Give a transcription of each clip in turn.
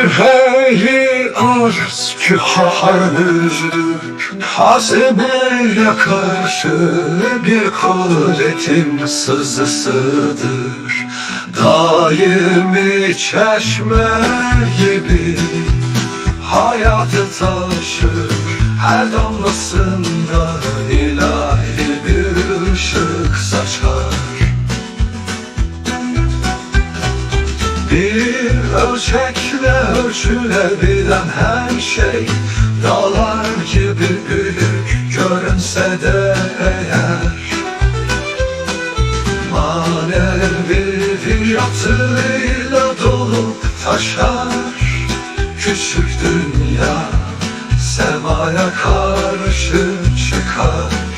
Küreyi arz kühardır Hazmeye karşı bir kudretin sızısıdır. Daimi çeşme gibi Hayatı taşır her damlasında ilahi bir ışık saçar ölçekle ölçülebilen her şey Dağlar gibi büyük görünse de eğer. Manevi bir yatırıyla dolup taşar Küçük dünya semaya karşı çıkar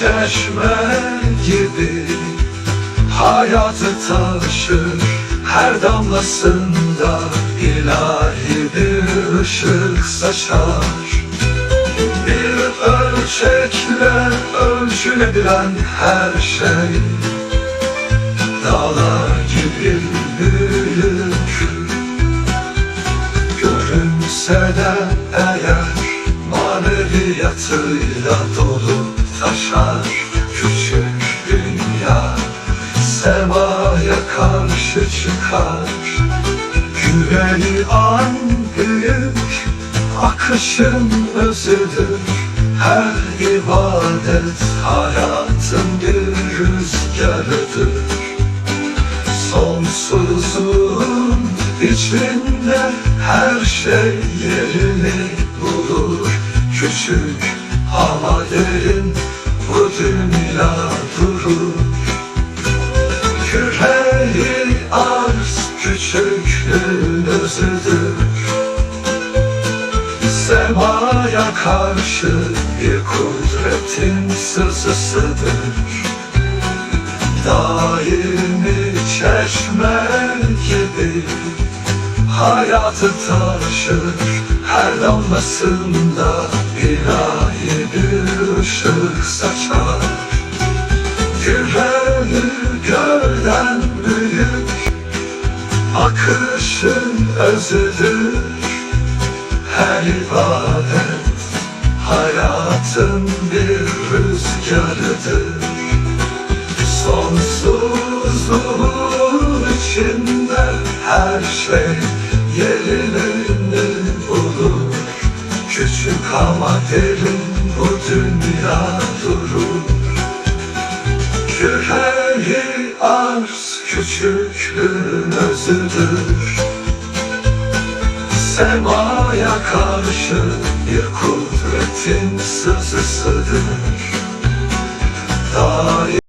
çeşme gibi Hayatı taşır her damlasında ilahi bir ışık saçar. Bir ölçekle ölçülebilen her şey Dağlar gibi büyük. Görünse de eğer maneviyatıyla semaya karşı çıkar. Güveni an büyük akışın özüdür. Her ibadet hayatın bir rüzgarıdır. Sonsuzluğun içinde her şey yerini bulur. Küçük ama derin küçüklüğün özüdür Semaya karşı bir kudretin sızısıdır Daimi çeşme gibi Hayatı taşır. Her damlasında ilahi bir ışık saçar. Küreyi Akışın özüdür Her ibadet hayatın bir rüzgarıdır. Sonsuzluğun içinde her şey yerini bulur. Küçük ama derin bu dünya durur. Küreyi arz küçüklüğün özüdür Semaya karşı bir kudretin sızısıdır Daim